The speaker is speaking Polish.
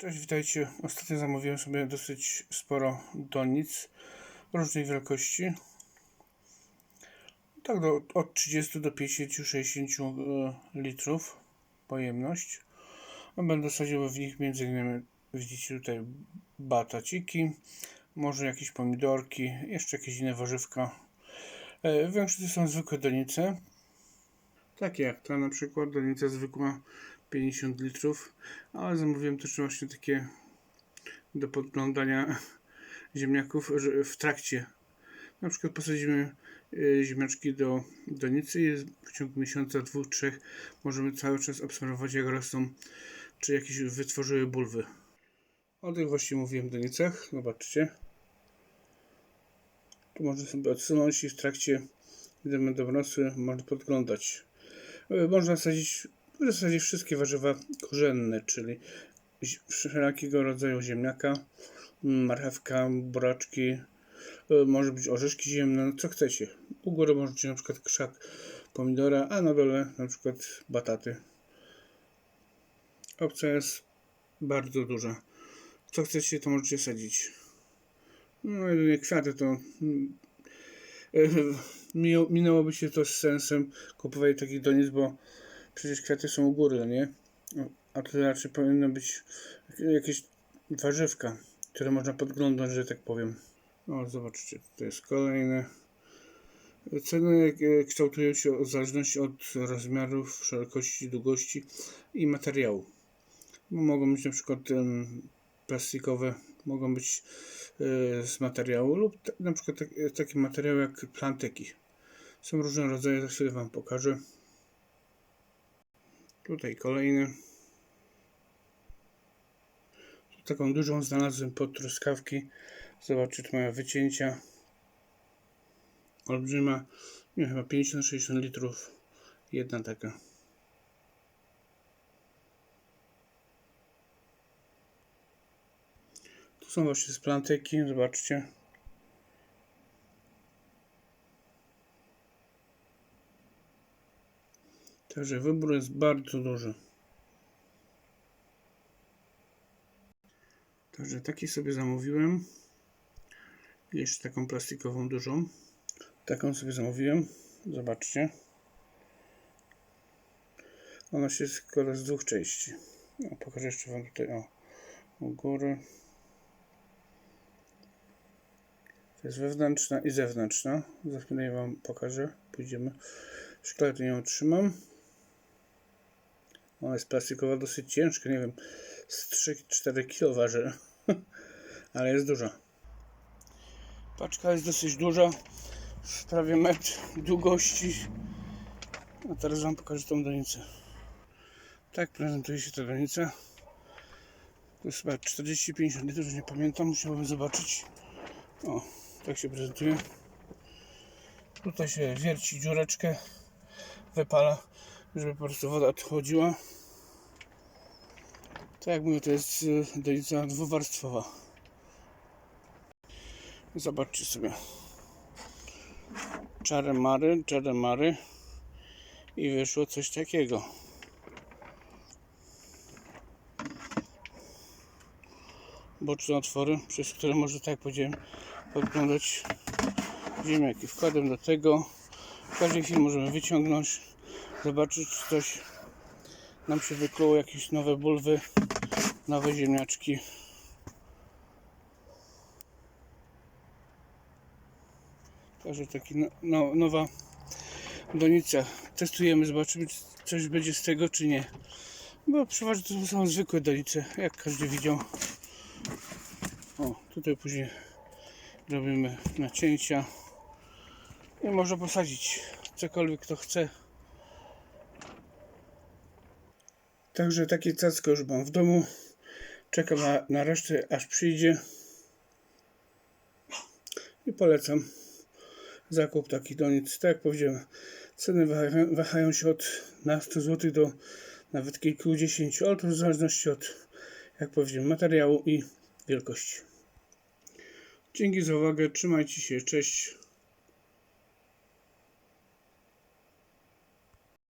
Cześć, witajcie. Ostatnio zamówiłem sobie dosyć sporo donic różnej wielkości. Tak do, od 30 do 50-60 e, litrów pojemność. A Będę sadził w nich między innymi widzicie tutaj bataciki, może jakieś pomidorki, jeszcze jakieś inne warzywka. E, W większości są zwykłe donice. Takie jak ta na przykład, donica zwykła 50 litrów, ale zamówiłem też właśnie takie do podglądania ziemniaków w trakcie. Na przykład posadzimy y, ziemniaczki do donicy i w ciągu miesiąca, dwóch, trzech możemy cały czas obserwować jak rosną, czy jakieś wytworzyły bulwy. O tych właśnie mówiłem donicach, zobaczcie. Tu można sobie odsunąć i w trakcie, gdy będą rosły, można podglądać. Y, Można sadzić w zasadzie wszystkie warzywa korzenne, czyli wszelkiego rodzaju ziemniaka, mm, marchewka, buraczki, y, może być orzeszki ziemne, no co chcecie. U góry możecie na przykład krzak pomidora, a na dole na przykład bataty. Opcja jest bardzo duża. Co chcecie, to możecie sadzić. No jedynie kwiaty to mm, minęłoby się to z sensem kupowania takich donic, bo przecież kwiaty są u góry, no nie? A to raczej powinno być jakieś warzywka, które można podglądać, że tak powiem. O, zobaczcie, to jest kolejne. Ceny e, kształtują się w zależności od rozmiarów, szerokości, długości i materiału. Mogą być na przykład plastikowe, mogą być e, z materiału lub na przykład tak, takie materiały jak planteki. Są różne rodzaje, za chwilę Wam pokażę. Tutaj kolejny. Tu taką dużą znalazłem pod truskawki. Zobaczcie, tu mają wycięcia. Olbrzyma, nie chyba 50-60 litrów. Jedna taka. Tu są właśnie z planteki, zobaczcie. Także wybór jest bardzo duży. Także taki sobie zamówiłem. Jeszcze taką plastikową dużą. Taką sobie zamówiłem. Zobaczcie. Ona się składa z dwóch części. No, pokażę jeszcze Wam tutaj o, u góry. To jest wewnętrzna i zewnętrzna. Za chwilę Wam pokażę. Pójdziemy. To ją trzymam. Ona jest plastikowa, dosyć ciężka, nie wiem, z 3-4 kg waży, ale jest duża. Paczka jest dosyć duża, prawie metr długości. A teraz Wam pokażę tą donicę. Tak prezentuje się ta donica. To jest chyba 40-50 litrów, nie pamiętam, musiałbym zobaczyć. O, tak się prezentuje. Tutaj się wierci dziureczkę, wypala, żeby po prostu woda odchodziła. Tak jak mówię, to jest y, donica dwuwarstwowa. Zobaczcie sobie. Czary mary, czary mary. I wyszło coś takiego. Boczne otwory, przez które może, tak powiedziałem, podglądać ziemniaki. Wkładem do tego. W każdej chwili możemy wyciągnąć, zobaczyć, czy coś nam się wykluło, jakieś nowe bulwy, nowe ziemniaczki. Także taki no, no, nowa donica. Testujemy, zobaczymy, czy coś będzie z tego, czy nie. Bo przeważnie to są zwykłe donice, jak każdy widział. O, tutaj później robimy nacięcia i można posadzić cokolwiek kto chce. Także takie cacko już mam w domu. Czekam na, na resztę aż przyjdzie. I polecam zakup takich donic. Tak jak powiedziałem, ceny wahają, wahają się od nastu zł do nawet kilkudziesięciu, ale to w zależności od, jak powiedziałem, materiału i wielkości. Dzięki za uwagę, trzymajcie się, cześć.